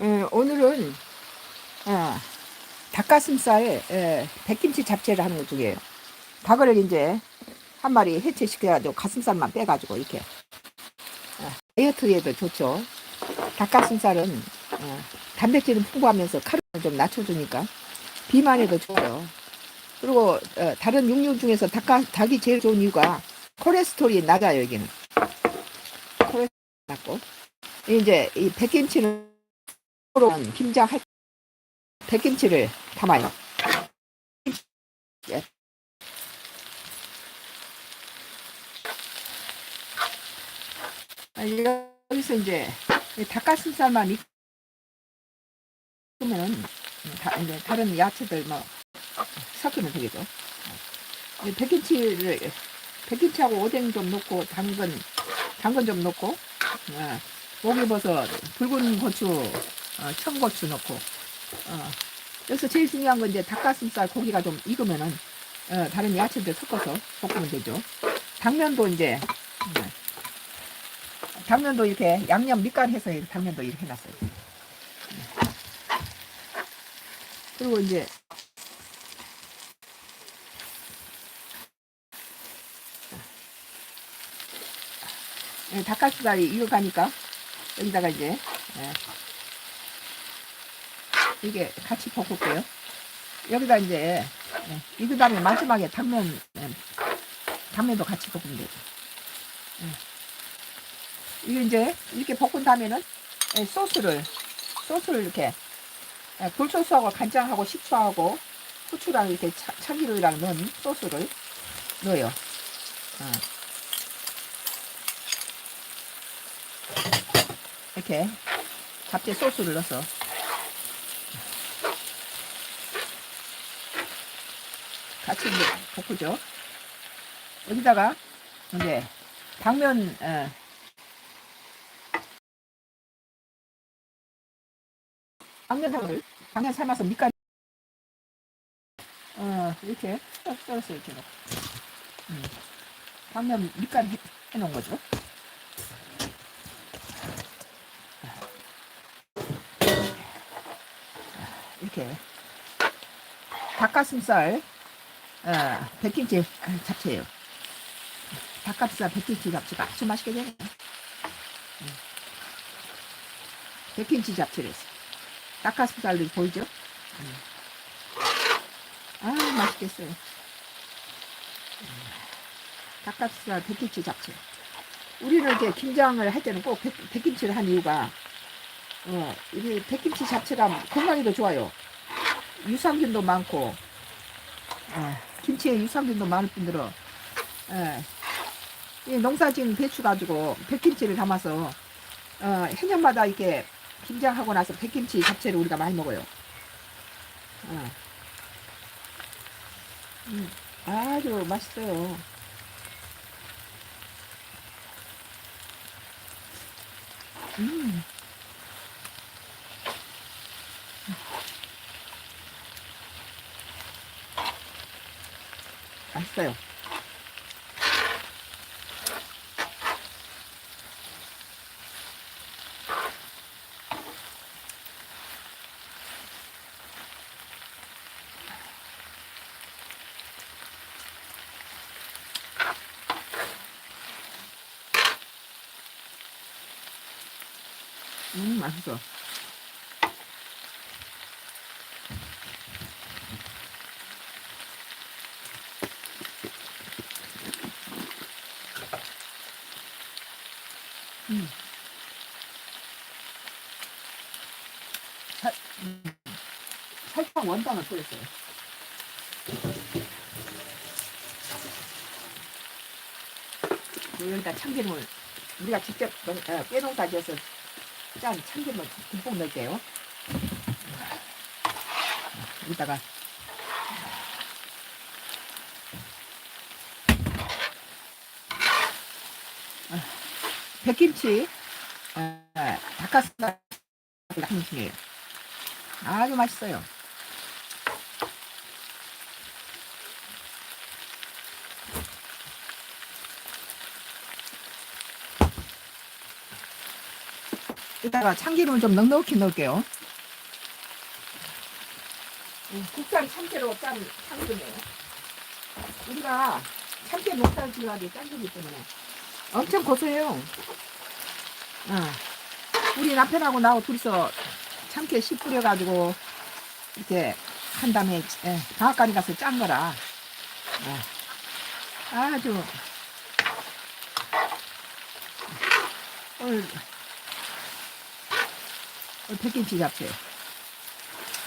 음, 오늘은 어, 닭가슴살 에, 백김치 잡채를 하는 것 중이에요. 닭을 이제 한 마리 해체시켜가지고 가슴살만 빼가지고 이렇게 어, 다이어트에도 좋죠. 닭가슴살은 어, 단백질은 풍부하면서 칼로리를 좀 낮춰주니까 비만에도 좋아요. 그리고 어, 다른 육류 중에서 닭가, 닭이 제일 좋은 이유가 콜레스테롤이 낮아요 여기는 콜레스테롤 낮고 이제 이 백김치는 는 김장 할 백김치를 담아요. 예. 아, 여기서 이제 이 닭가슴살만 익으면 다, 다른 야채들 뭐 섞으면 되겠죠. 이 백김치를 백김치하고 오뎅 좀 넣고 당근 당근 좀 넣고 어, 목이버섯 붉은 고추 어, 청고추 넣고 어, 여기서 제일 중요한 건 이제 닭가슴살 고기가 좀 익으면은 어, 다른 야채들 섞어서 볶으면 되죠. 당면도 이제 음, 당면도 이렇게 양념 밑간해서 당면도 이렇게 해놨어요. 음. 그리고 이제 예, 닭가슴살이 익어가니까 여기다가 이제 예, 이게 같이 볶을게요. 여기다 이제 예, 익은 다음에 마지막에 당면 예, 당면도 같이 볶으면 되죠. 예. 이게 이제 이렇게 볶은 다음에는 예, 소스를 소스를 이렇게 예, 굴소스하고 간장하고 식초하고 후추랑 이렇게 차, 참기름이랑 넣은 소스를 넣어요. 어. 이렇게 잡채 소스를 넣어서 같이 이제 볶으죠. 여기다가 이제 당면 어, 당면을 당면 삶아서 밑간 어 이렇게 썰어서 이렇게 넣고. 음, 당면 해, 해놓은 거죠. 이렇게. 닭가슴살 어, 백김치 잡채예요. 닭가슴살 백김치 잡채가 아주 맛있게 되네요. 음. 백김치 잡채를 했어요. 닭가슴살도 보이죠? 음. 아 맛있겠어요. 음. 닭가슴살 백김치 잡채. 우리는 이렇게 김장을 할 때는 꼭 백, 백김치를 한 이유가 어, 이 백김치 자체가 건강에도 좋아요. 유산균도 많고, 어, 김치에 유산균도 많을 뿐더러, 예, 이 농사진 배추 가지고 백김치를 담아서, 어, 해년마다 이렇게 김장하고 나서 백김치 잡채를 우리가 많이 먹어요. 어. 음, 아주 맛있어요. 음. 맛있어요. 음, 맛있어. 음. 살짝 원단을 뿌렸어요. 여기다 참기름을 우리가 직접 농- 어, 지어서 짠 참기름을 듬뿍 넣을게요. 여기다가 아, 백김치 어, 닭가슴살 하는 중이에요. 아주 맛있어요. 이따가 참기름 좀 넉넉히 넣을게요. 음, 국산 참깨로 짠 참기름이에요. 우리가 참깨 지라기 짠기기 때문에 엄청 고소해요. 아, 우리 남편하고 나하고 둘이서 참깨 씨 뿌려가지고 이렇게 한 다음에 예, 방앗간에 가서 짠 거라. 예, 아주. 오늘 오늘 백김치 잡채.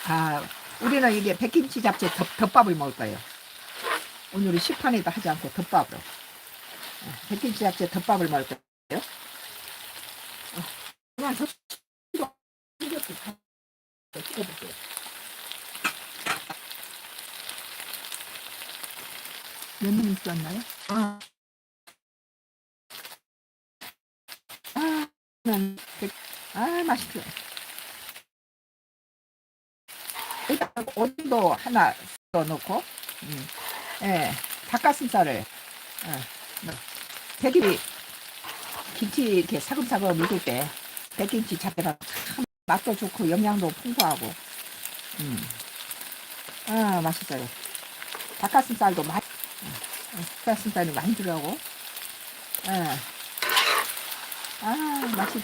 아 우리는 이게 백김치 잡채 덮, 덮밥을 먹을 거예요. 오늘은 시판에도 하지 않고 덮밥으로. 예, 백김치 잡채 덮밥을 먹을 거예요 어, 그냥 저 이렇게 다 찍어볼게요 몇명 있었나요? 아. 아, 난, 백- 아, 맛있죠. 일단, 오늘도 하나 더 넣고, 음, 예, 닭가슴살을, 어, 넣- 백김치, 김치 이렇게 사금사금 익을 때, 백김치 잡채가 참 맛도 좋고, 영양도 풍부하고, 음, 아, 맛있어요. 닭가슴살도 맛, 닭가슴살이 많이 들어가고, 예. 아, 맛있,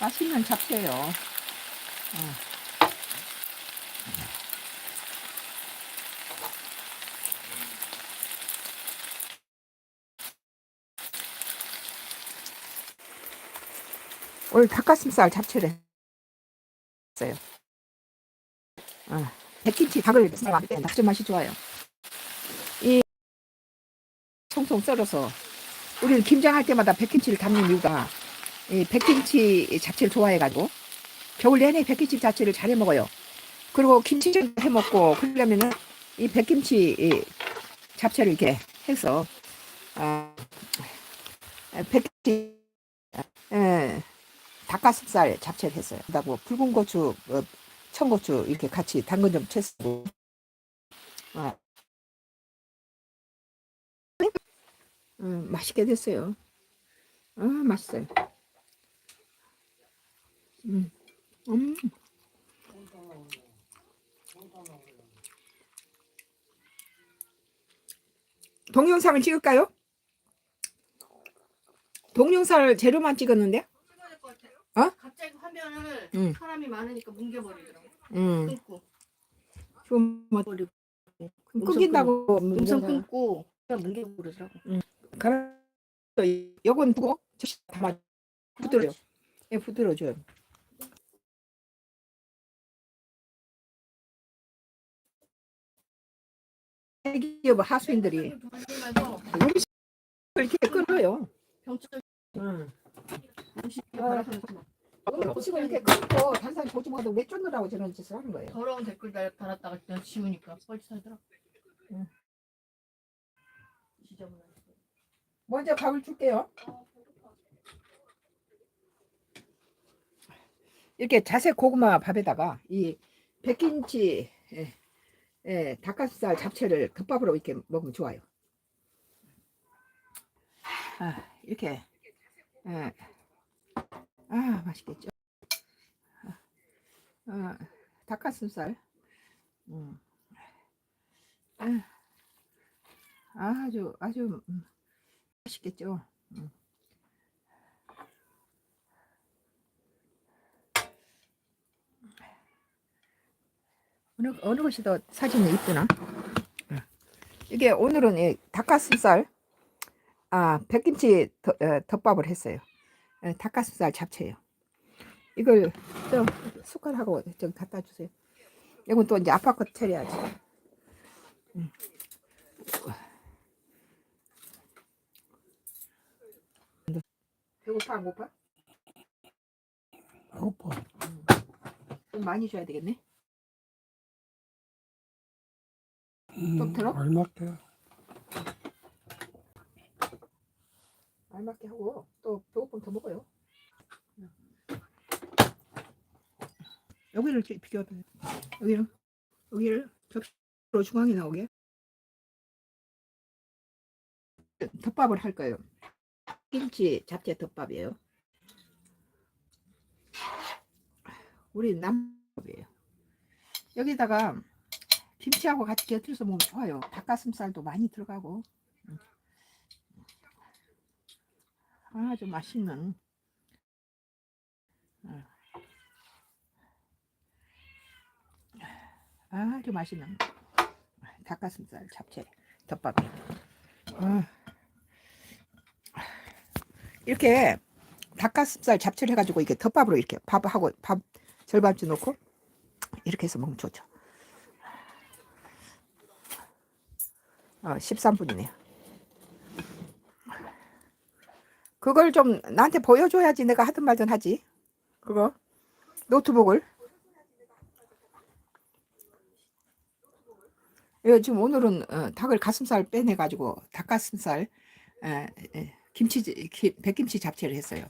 맛있는 잡채예요. 어. 오늘 닭가슴살 잡채를 했어요. 어. 백김치 닭을 때 낙지 맛이 좋아요. 이 송송 썰어서 우리는 김장할 때마다 백김치를 담는 이유가 이 백김치 잡채를 좋아해가지고 겨울 내내 백김치 잡채를 잘해 먹어요. 그리고 김치전 해 먹고 그러려면은 이 백김치 이 잡채를 이렇게 해서 아 백김치 에, 닭가슴살 잡채를 했어요. 그다고 붉은 고추, 어, 청고추 이렇게 같이 당근 좀 채쓰고 아, 음, 맛있게 됐어요. 아, 맛있어요. 음, 음. 동영상을 찍을까요? 동영상을 재료만 찍었는데? 어? 갑자기 화면을 응. 사람이 많으니까 뭉개버리더라고. 음, 끊고. 좀 뭐. 끊긴다고 음성 끊고 뭉개버리더라고. 가라. 요건 두고 담아 부드러요. 예, 부드러워져요. 대기업 하수인들이 이렇게 끊어요. 응. 지금 이렇게 끊고 단산 보증하고 왜 쫓느라고 저런 짓을 하는 거예요. 더러운 댓글 달- 달았다가 그냥 지우니까 뻘짓하더라고. 응. 지저분한 거. 먼저 밥을 줄게요. 이렇게 자색 고구마 밥에다가 이 백김치, 예, 예, 닭가슴살 잡채를 덮밥으로 이렇게 먹으면 좋아요. 아, 이렇게, 예. 아, 맛있겠죠. 아, 아, 닭가슴살, 음. 아, 아주 아주 음, 맛있겠죠. 음. 어느 어느 것이 더 사진이 이쁘나? 음. 이게 오늘은 이 닭가슴살 아 백김치 더- 어, 덮밥을 했어요. 예, 닭가슴살 잡채예요. 이걸 좀 숟갈하고 좀 갖다 주세요. 이건 또 이제 아빠 것 차려야지. 음. 배고파 안 고파? 배고파. 좀 많이 줘야 되겠네. 음, 좀 들어? 알맞게. 알맞게 하고 또 배고프면 더 먹어요. 여기를 이렇게 비교하면 여기는 여기를 적으로 중앙에 나오게 덮밥을 할 거예요. 김치 잡채 덮밥이에요. 우리 남법이에요. 여기다가 김치하고 같이 곁들여서 먹으면 좋아요. 닭가슴살도 많이 들어가고 음. 아주 맛있는 어. 아주 맛있는 닭가슴살 잡채 덮밥이 어. 이렇게 닭가슴살 잡채를 해가지고 이렇게 덮밥으로 이렇게 밥하고 밥 절반쯤 넣고 이렇게 해서 먹으면 좋죠. 어, 13분이네요. 그걸 좀 나한테 보여줘야지 내가 하든 말든 하지. 그거 노트북을. 이거 지금 오늘은 어, 닭을 가슴살 빼내 가지고 닭가슴살 에, 에, 김치 기, 백김치 잡채를 했어요.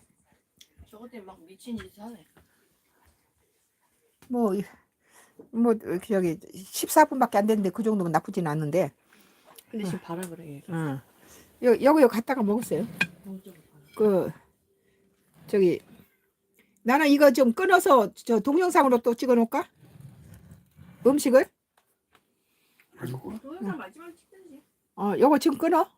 저것 때문에 막 미친 짓 하네. 뭐, 뭐, 저기, 14분밖에 안 됐는데 그 정도면 나쁘진 않는데, 근데 지금 봐라 그래. 어. 여, 여기, 여기 갔다가 먹었어요. 그, 저기, 나는 이거 좀 끊어서 저 동영상으로 또 찍어 놓을까? 음식을? 동영상 마지막 찍든지. 어, 요거 지금 끊어?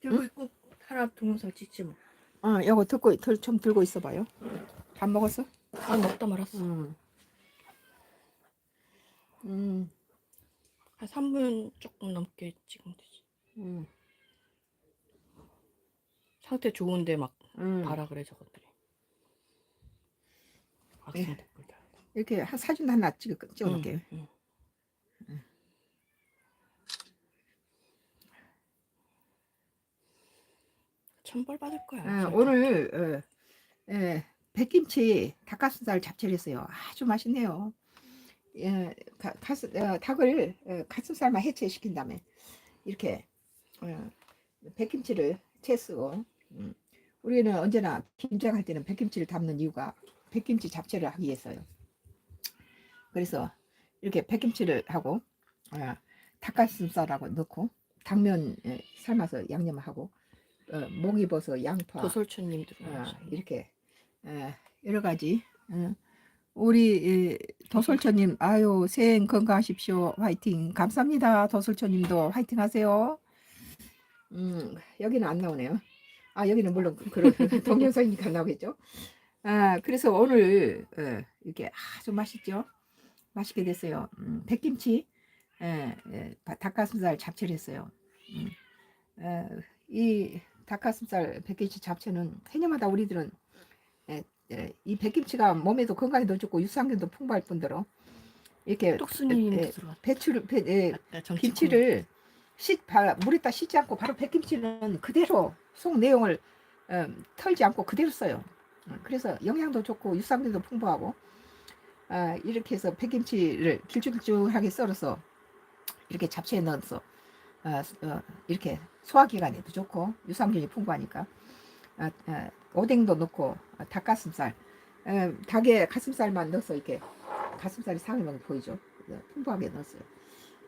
들고 있고 하나 동영상 찍지 뭐. 어, 요거 듣고, 들, 좀 들고 있어 봐요. 밥 먹었어? 아 먹다 말았어. 음. 음, 한 3분 조금 넘게 찍으면 되지. 음, 상태 좋은데 막 음. 봐라 그래 저것들이. 악성 예. 댓글들. 이렇게 한 사진 하나 찍어, 찍어 놓을게요. 응, 천벌 받을 거야. 아, 진짜. 오늘 어, 예, 백김치 닭가슴살 잡채를 했어요. 아주 맛있네요. 예, 가, 가스, 어, 닭을 어, 가슴살만 해체시킨 다음에 이렇게 어, 백김치를 채 쓰고 음, 우리는 언제나 김장 할 때는 백김치를 담는 이유가 백김치 잡채를 하기 위해서요. 그래서 이렇게 백김치를 하고 어, 닭가슴살하고 넣고 당면 예, 삶아서 양념하고 어, 목이버섯, 양파, 도솔춘님 어, 들어오셨네. 이렇게 어, 여러 가지. 어, 우리 이, 도솔천님, 아유 새해 건강하십시오. 화이팅. 감사합니다. 도솔천님도 화이팅 하세요. 음, 여기는 안 나오네요. 아 여기는 물론 그- 그런 동영상이니까 나오겠죠. 아 그래서 오늘 어, 이렇게 아주 맛있죠. 맛있게 됐어요. 음, 백김치, 예, 예, 바- 닭가슴살 잡채를 했어요. 음, 어, 이 닭가슴살 백김치 잡채는 해년마다 우리들은 에, 에, 이 백김치가 몸에도 건강에도 좋고 유산균도 풍부할 뿐더러 이렇게 똑순이님도 들어왔다. 배추를 배, 정치권. 김치를 씻 바, 물에다 씻지 않고 바로 백김치는 그대로 속 내용을 음, 털지 않고 그대로 써요. 음, 그래서 영양도 좋고 유산균도 풍부하고 아, 이렇게 해서 백김치를 길쭉길쭉하게 썰어서 이렇게 잡채에 넣어서 아, 어, 이렇게 소화기관에도 좋고 유산균이 풍부하니까. 아, 아, 오뎅도 넣고 아, 닭가슴살. 에, 닭에 가슴살만 넣어서 이렇게 가슴살이 상하면 보이죠? 네, 풍부하게 넣었어요.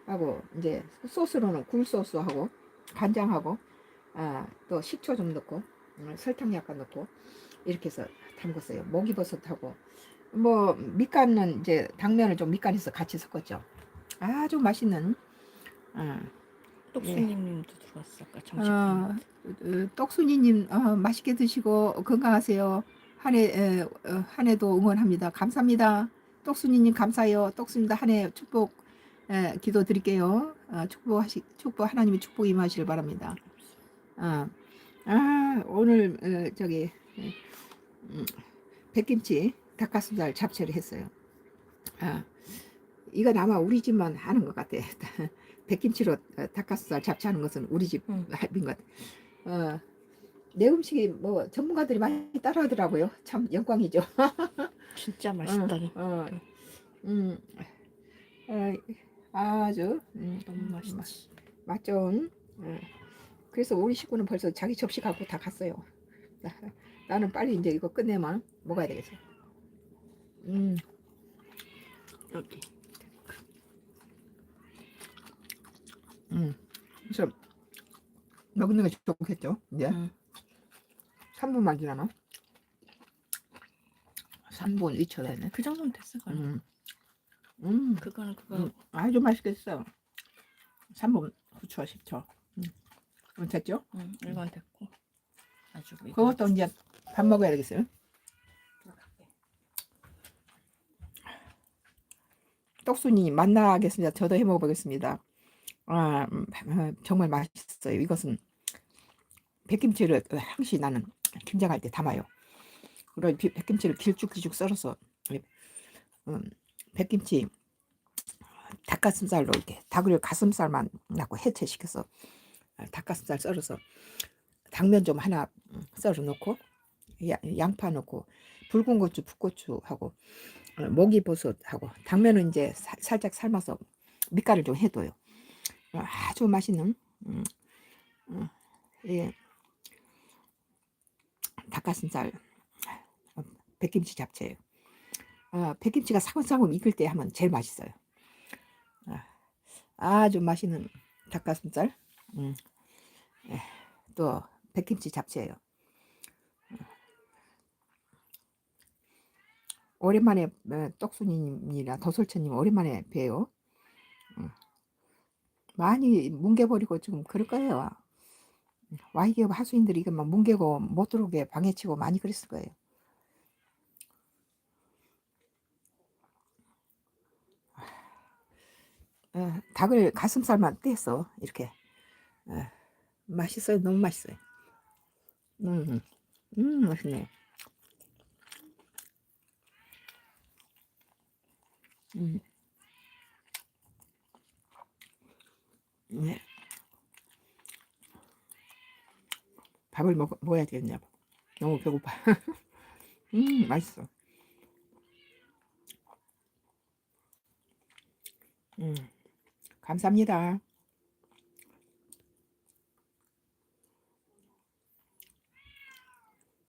하고 이제 소스로는 굴소스하고 간장하고 아, 또 식초 좀 넣고 음, 설탕 약간 넣고 이렇게 해서 담궜어요. 목이버섯하고. 뭐 밑간은 이제 당면을 좀 밑간해서 같이 섞었죠. 아주 맛있는 어, 똑순이님도 들어왔어. 아까 정치권. 어, 어, 떡순이님 어, 맛있게 드시고 건강하세요. 한해 에, 어, 한 해도 응원합니다. 감사합니다. 떡순이님 감사해요. 떡순이도 한해 축복 에, 기도 드릴게요. 어, 축복하시 축복 하나님의 축복 임하시길 바랍니다. 아, 아 오늘 어, 저기 에, 음, 백김치 닭가슴살 잡채를 했어요. 아, 이건 아마 우리 집만 하는 것 같아. 백김치로 어, 닭가슴살 잡채하는 것은 우리 집 응. 합인 것. 어, 내 음식이 뭐 전문가들이 많이 따라하더라고요. 참 영광이죠. 진짜 맛있다니. 어, 음, 어, 아주 음, 너무 맛있지. 맛 좋은. 어. 그래서 우리 식구는 벌써 자기 접시 갖고 다 갔어요. 나, 나는 빨리 이제 이거 끝내면 먹어야 되겠어. 음, 여기. 음. 그래서 먹는 게 좋겠죠. 이제 응. 3분만 지나나? 3분 위쳐되네. 그 정도면 됐어. 그럼. 음. 음. 그거는 그거. 음. 아주 맛있겠어. 3분 후추 10초. 음. 됐죠? 응, 이건 됐고. 아주 그것도 이제 밥 먹어야 되겠어요. 떡순이 만나겠습니다. 저도 해 먹어보겠습니다. 아, 음, 아, 정말 맛있어요. 이것은 백김치를 항시 나는 김장할 때 담아요. 그리고 비- 백김치를 길쭉길쭉 썰어서 음, 백김치 닭가슴살로 이렇게 닭을 가슴살만 낳고 해체시켜서 아, 닭가슴살 썰어서 당면 좀 하나 음, 썰어 놓고 야- 양파 넣고 붉은 고추, 풋고추하고 어, 목이버섯하고 당면은 이제 사- 살짝 삶아서 밑간을 좀 해둬요. 어, 아주 맛있는 음, 음, 예, 닭가슴살 어, 백김치 잡채예요. 어, 백김치가 사근사근 익을 때 하면 제일 맛있어요. 아, 아주 맛있는 닭가슴살 음, 예, 또 백김치 잡채예요. 오랜만에 어, 떡순이님이랑 더솔천님 오랜만에 봬요. 음. 많이 뭉개버리고 지금 그럴 거예요. YG 하수인들이 이거 막 뭉개고 못 들어오게 방해치고 많이 그랬을 거예요. 어, 닭을 가슴살만 떼서 이렇게 어, 맛있어요. 너무 맛있어요. 음, 음 맛있네. 음. 밥을 먹, 먹어야 되겠냐고. 너무 배고파. 음, 맛있어. 음, 감사합니다.